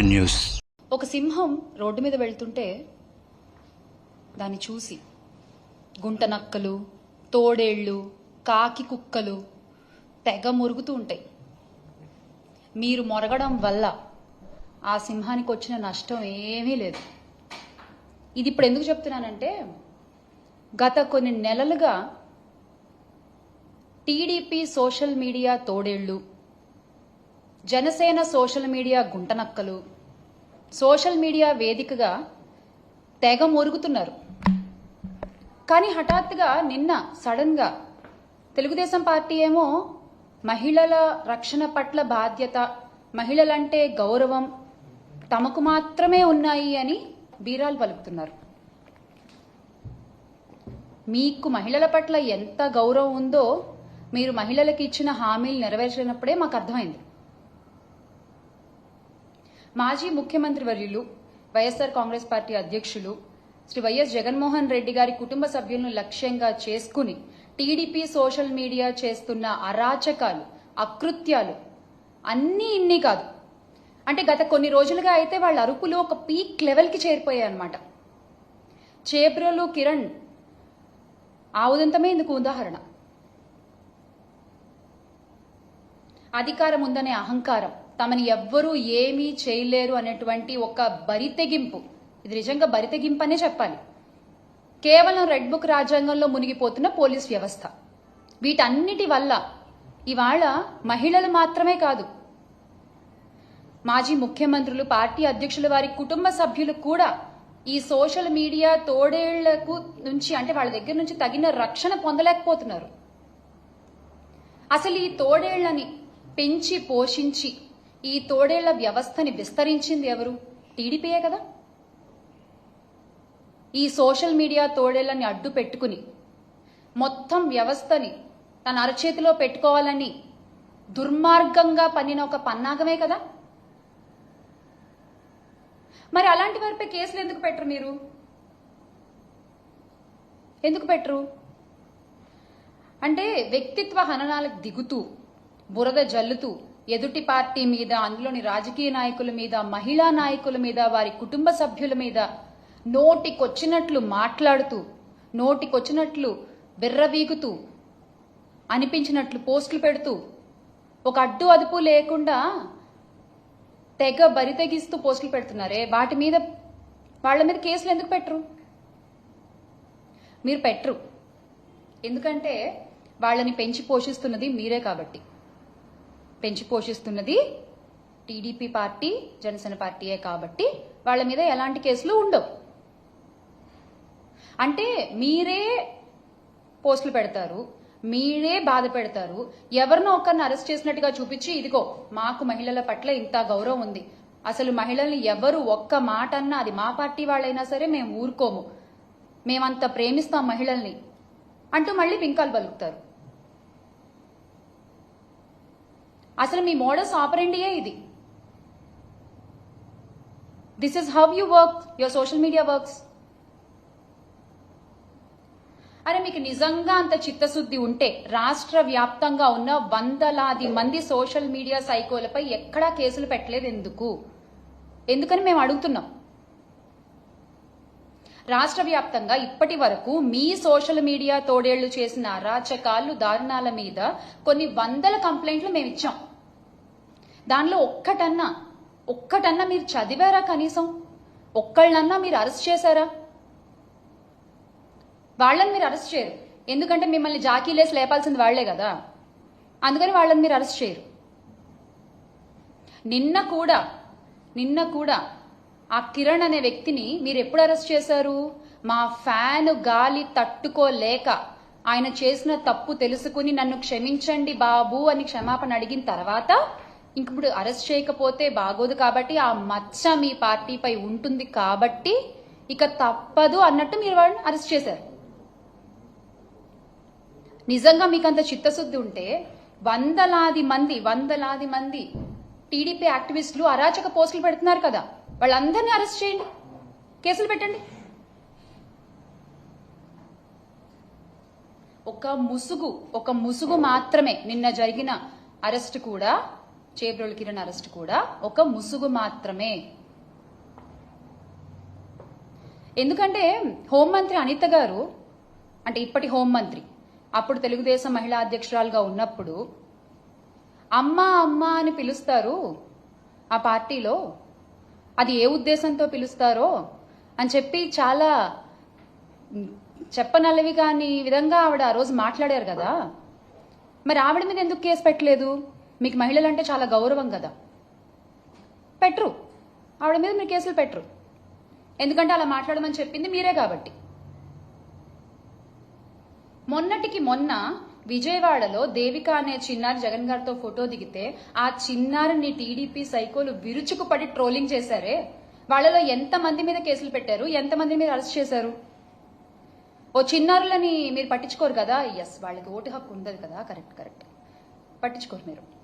News ఒక సింహం road మీద వెళ్తుంటే దాన్ని చూసి గుంట నక్కలు తోడేళ్ళు కాకి కుక్కలు తెగ మురుగుతూ ఉంటాయి. మీరు మొరగడం వల్ల ఆ సింహానికి వచ్చిన నష్టం ఏమీ లేదు. ఇది ఇప్పుడు ఎందుకు చెప్తున్నానంటే గత కొన్ని నెలలుగా టీడీపీ సోషల్ మీడియా తోడేళ్ళు జనసేన సోషల్ మీడియా గుంటనక్కలు. సోషల్ మీడియా వేదికగా తెగ మొరుగుతున్నారు. కానీ హఠాత్తుగా నిన్న సడన్గా తెలుగుదేశం పార్టీ ఏమో మహిళల రక్షణ పట్ల బాధ్యత మహిళలంటే గౌరవం తమకు మాత్రమే ఉన్నాయి అని బీరాలు పలుకుతున్నారు. మీకు మహిళల పట్ల ఎంత గౌరవం ఉందో మీరు మహిళలకు ఇచ్చిన హామీలు నెరవేర్చినప్పుడే మాకు అర్థమైంది. మాజీ ముఖ్యమంత్రి వర్యులు వైఎస్ఆర్ కాంగ్రెస్ పార్టీ అధ్యక్షులు శ్రీ వైఎస్ జగన్మోహన్ రెడ్డి గారి కుటుంబ సభ్యులను లక్ష్యంగా చేసుకుని టీడీపీ సోషల్ మీడియా చేస్తున్న అరాచకాలు అకృత్యాలు అన్నీ ఇన్ని కాదు. అంటే గత కొన్ని రోజులుగా అయితే వాళ్ళ అరుపులు ఒక పీక్ లెవెల్కి చేరిపోయాయి అనమాట చేబ్రోలు కిరణ్ ఆ ఉదంతమే ఇందుకు ఉదాహరణ. అధికారం ఉందనే అహంకారం తమని ఎవ్వరూ ఏమీ చేయలేరు అనేటువంటి ఒక బరితెగింపు. ఇది నిజంగా బరితెగింపు అనే చెప్పాలి. కేవలం రెడ్ బుక్ రాజ్యాంగంలో మునిగిపోతున్న పోలీస్ వ్యవస్థ. వీటన్నిటి వల్ల ఇవాళ మహిళలు మాత్రమే కాదు మాజీ ముఖ్యమంత్రులు పార్టీ అధ్యక్షులు వారి కుటుంబ సభ్యులు కూడా ఈ సోషల్ మీడియా తోడేళ్ళకు నుంచి అంటే వాళ్ళ దగ్గర నుంచి తగిన రక్షణ పొందలేకపోతున్నారు. అసలు ఈ తోడేళ్ళని పెంచి పోషించి ఈ తోడేళ్ళ వ్యవస్థని విస్తరించింది ఎవరు? టీడీపీయే కదా. ఈ సోషల్ మీడియా తోడేళ్ళని అడ్డు పెట్టుకుని మొత్తం వ్యవస్థని తన అరచేతిలో పెట్టుకోవాలని దుర్మార్గంగా పన్నిన ఒక పన్నాగమే కదా. మరి అలాంటి వారిపై కేసులు ఎందుకు పెట్టరు మీరు? ఎందుకు పెట్టరు? అంటే వ్యక్తిత్వ హననాలకు దిగుతూ బురద జల్లుతూ ఎదుటి పార్టీ మీద అందులోని రాజకీయ నాయకుల మీద మహిళా నాయకుల మీద వారి కుటుంబ సభ్యుల మీద నోటికొచ్చినట్లు మాట్లాడుతూ నోటికొచ్చినట్లు బిర్రవీగుతూ అనిపించినట్లు పోస్టులు పెడుతూ ఒక అడ్డు అదుపు లేకుండా తెగ బరితెగిస్తూ పోస్టులు పెడుతున్నారే? వాటి మీద వాళ్ళ మీద కేసులు ఎందుకు పెట్టరు? మీరు పెట్టరు. ఎందుకంటే వాళ్ళని పెంచి పోషిస్తున్నది మీరే కాబట్టి. పెంచి పోషిస్తున్నది టీడీపీ పార్టీ జనసేన పార్టీయే కాబట్టి వాళ్ళ మీద ఎలాంటి కేసులు ఉండవు. అంటే మీరే పోస్టులు పెడతారు మీరే బాధ పెడతారు ఎవరినో ఒకరిని అరెస్ట్ చేసినట్టుగా చూపించి ఇదిగో మాకు మహిళల పట్ల ఇంత గౌరవం ఉంది. అసలు మహిళల్ని ఎవరు ఒక్క మాట అన్నా అది మా పార్టీ వాళ్ళైనా సరే మేము ఊరుకోము. మేమంత ప్రేమిస్తాం మహిళల్ని అంటూ మళ్ళీ పింకాలు పలుకుతారు. అసలు మీ మోడల్స్ ఆపరెండియే ఇది. This is how you work your social media works అరే మీకు నిజంగా అంత చిత్తశుద్ధి ఉంటే రాష్ట్ర వ్యాప్తంగా ఉన్న వందలాది మంది సోషల్ మీడియా సైకోలపై ఎక్కడా కేసులు పెట్టలేదు ఎందుకు? ఎందుకని మేము అడుగుతున్నాం? రాష్ట్ర వ్యాప్తంగా ఇప్పటి వరకు మీ సోషల్ మీడియా తోడేళ్ళు చేసిన అరాచకాలు దారుణాల మీద కొన్ని వందల కంప్లైంట్లు మేము ఇచ్చాం. దానిలో ఒక్కటన్నా ఒక్కటన్నా మీరు చదివారా కనీసం? ఒక్కళ్ళన్నా మీరు అరెస్ట్ చేశారా? వాళ్ళని మీరు అరెస్ట్ చేయరు. ఎందుకంటే మిమ్మల్ని జాకీలేసి లేపాల్సింది వాళ్ళే కదా. అందుకని వాళ్ళని మీరు అరెస్ట్ చేయరు. నిన్న కూడా నిన్న కూడా ఆ కిరణ్ అనే వ్యక్తిని మీరు ఎప్పుడు అరెస్ట్ చేశారు? మా ఫ్యాన్ గాలి తట్టుకోలేక ఆయన చేసిన తప్పు తెలుసుకుని నన్ను క్షమించండి బాబు అని క్షమాపణ అడిగిన తర్వాత ఇప్పుడు అరెస్ట్ చేయకపోతే బాగోదు కాబట్టి ఆ మచ్చ మీ పార్టీపై ఉంటుంది కాబట్టి ఇక తప్పదు అన్నట్టు మీరు వాళ్ళని అరెస్ట్ చేశారు. నిజంగా మీకు అంత చిత్తశుద్ధి ఉంటే వందలాది మంది వందలాది మంది టీడీపీ యాక్టివిస్టులు అరాచక పోస్టులు పెడుతున్నారు కదా వాళ్ళందరినీ అరెస్ట్ చేయండి. కేసులు పెట్టండి. ఒక ముసుగు ఒక ముసుగు మాత్రమే నిన్న జరిగిన అరెస్ట్ కూడా చేబ్రోలు కిరణ్ అరెస్ట్ కూడా ఒక ముసుగు మాత్రమే. ఎందుకంటే హోంమంత్రి అనిత గారు అంటే ఇప్పటి హోంమంత్రి అప్పుడు తెలుగుదేశం మహిళా అధ్యక్షురాలుగా ఉన్నప్పుడు అమ్మ అమ్మ అని పిలుస్తారు ఆ పార్టీలో. అది ఏ ఉద్దేశంతో పిలుస్తారో అని చెప్పి చాలా చెప్పనల్లవి చెప్పనలవి కాని విధంగా ఆవిడ ఆ రోజు మాట్లాడారు కదా. మరి ఆవిడ మీద ఎందుకు కేసు పెట్టలేదు? మీకు మహిళలు అంటే చాలా గౌరవం కదా. పెట్టరు. ఆవిడ మీద మీరు కేసులు పెట్టరు. ఎందుకంటే అలా మాట్లాడమని చెప్పింది మీరే కాబట్టి. మొన్నటికి మొన్న విజయవాడలో దేవిక అనే చిన్నారి జగన్ గారితో ఫోటో దిగితే ఆ చిన్నారిని టీడీపీ సైకోలు విరుచుకు పడి ట్రోలింగ్ చేశారే. వాళ్ళలో ఎంత మంది మీద కేసులు పెట్టారు? ఎంత మంది మీద అరెస్ట్ చేశారు? ఓ చిన్నారులని మీరు పట్టించుకోరు కదా? ఎస్ వాళ్ళకి ఓటు హక్కు ఉండదు కదా? కరెక్ట్ కరెక్ట్ పట్టించుకోరు మీరు.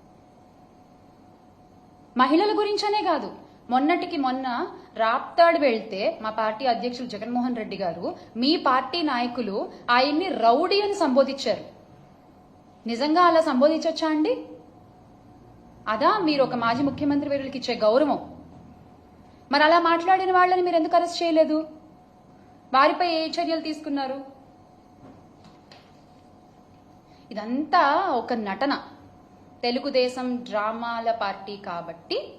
మహిళల గురించనే కాదు. మొన్నటికి మొన్న రాప్తాడు వెళ్తే మా పార్టీ అధ్యక్షులు జగన్మోహన్ రెడ్డి గారు మీ పార్టీ నాయకులు ఆయన్ని రౌడీ అని సంబోధించారు. నిజంగా అలా సంబోధించొచ్చా అండి? అదా మీరు ఒక మాజీ ముఖ్యమంత్రి వీరులకి ఇచ్చే గౌరవం. మరి అలా మాట్లాడిన వాళ్ళని మీరు ఎందుకు అరెస్ట్ చేయలేదు? వారిపై ఏ చర్యలు తీసుకున్నారు? ఇదంతా ఒక నటన. తెలుగుదేశం డ్రామాల పార్టీ కాబట్టి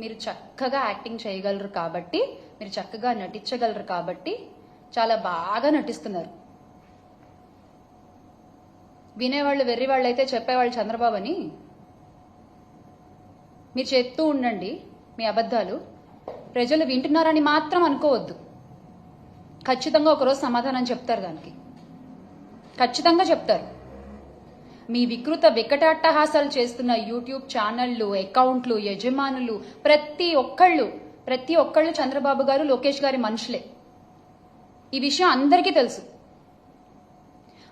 మీరు చక్కగా యాక్టింగ్ చేయగలరు కాబట్టి మీరు చక్కగా నటించగలరు కాబట్టి చాలా బాగా నటిస్తున్నారు. వినేవాళ్ళు వెర్రివాళ్ళు అయితే చెప్పేవాళ్ళు చంద్రబాబు అని మీరు చెప్తూ ఉండండి మీ అబద్ధాలు. ప్రజలు వింటున్నారని మాత్రం అనుకోవద్దు. ఖచ్చితంగా ఒకరోజు సమాధానం చెప్తారు దానికి. ఖచ్చితంగా చెప్తారు. మీ వికృత వికటాట్టహాసాలు చేస్తున్న యూట్యూబ్ ఛానళ్ళు అకౌంట్లు యజమానులు ప్రతి ఒక్కళ్ళు ప్రతి ఒక్కళ్ళు చంద్రబాబు గారు లోకేష్ గారి మనుషులే. ఈ విషయం అందరికీ తెలుసు.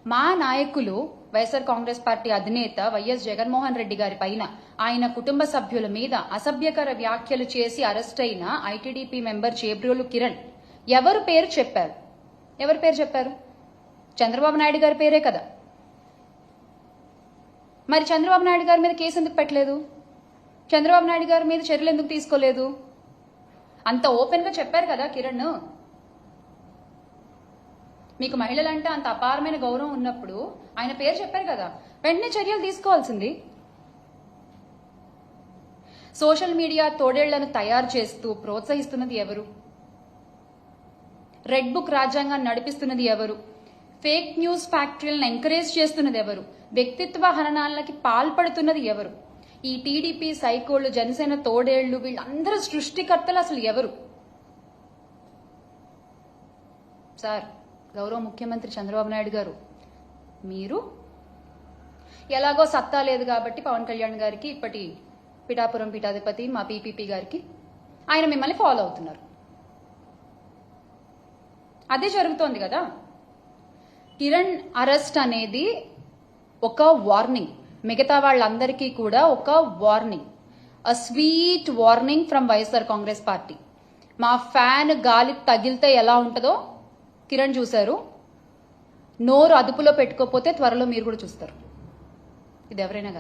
మా నాయకులు వైఎస్ఆర్ కాంగ్రెస్ పార్టీ అధినేత వైఎస్ జగన్మోహన్ రెడ్డి గారి పైన ఆయన కుటుంబ సభ్యుల మీద అసభ్యకర వ్యాఖ్యలు చేసి అరెస్ట్ అయిన ఐటీడీపీ మెంబర్ చేబ్రోలు కిరణ్. ఎవరు పేరు చెప్పారు? ఎవరి పేరు చెప్పారు? చంద్రబాబు నాయుడు గారి పేరే కదా. మరి చంద్రబాబు నాయుడు గారి మీద కేసు ఎందుకు పెట్టలేదు? చంద్రబాబు నాయుడు గారి మీద చర్యలు ఎందుకు తీసుకోలేదు? అంత ఓపెన్గా చెప్పారు కదా కిరణ్. మీకు మహిళలంటే అంత అపారమైన గౌరవం ఉన్నప్పుడు ఆయన పేరు చెప్పారు కదా వెంటనే చర్యలు తీసుకోవాల్సింది. సోషల్ మీడియా తోడేళ్ళను తయారు చేస్తూ ప్రోత్సహిస్తున్నది ఎవరు? రెడ్ బుక్ రాజ్యాంగాన్ని నడిపిస్తున్నది ఎవరు? ఫేక్ న్యూస్ ఫ్యాక్టరీలను ఎంకరేజ్ చేస్తున్నది ఎవరు? వ్యక్తిత్వ హననాలకి పాల్పడుతున్నది ఎవరు? ఈ టీడీపీ సైకోళ్ళు జనసేన తోడేళ్ళు వీళ్ళందరూ సృష్టికర్తలు అసలు ఎవరు? సార్ గౌరవ ముఖ్యమంత్రి చంద్రబాబు నాయుడు గారు మీరు? ఎలాగో సత్తా లేదు కాబట్టి పవన్ కళ్యాణ్ గారికి ఇప్పటి పిఠాపురం పీఠాధిపతి మా పీపీపీ గారికి ఆయన మిమ్మల్ని ఫాలో అవుతున్నారు. అదే జరుగుతోంది కదా? కిరణ్ అరెస్ట్ అనేది ఒక వార్నింగ్ మిగతా వాళ్ళందరికీ కూడా ఒక warning a sweet warning from YSR Congress party మా ఫ్యాన్ గాలి తగిలితే ఎలా ఉంటుందో కిరణ్ చూశారు. నోరు అదుపులో పెట్టుకోకపోతే త్వరలో మీరు కూడా చూస్తారు. ఇది ఎవరైనా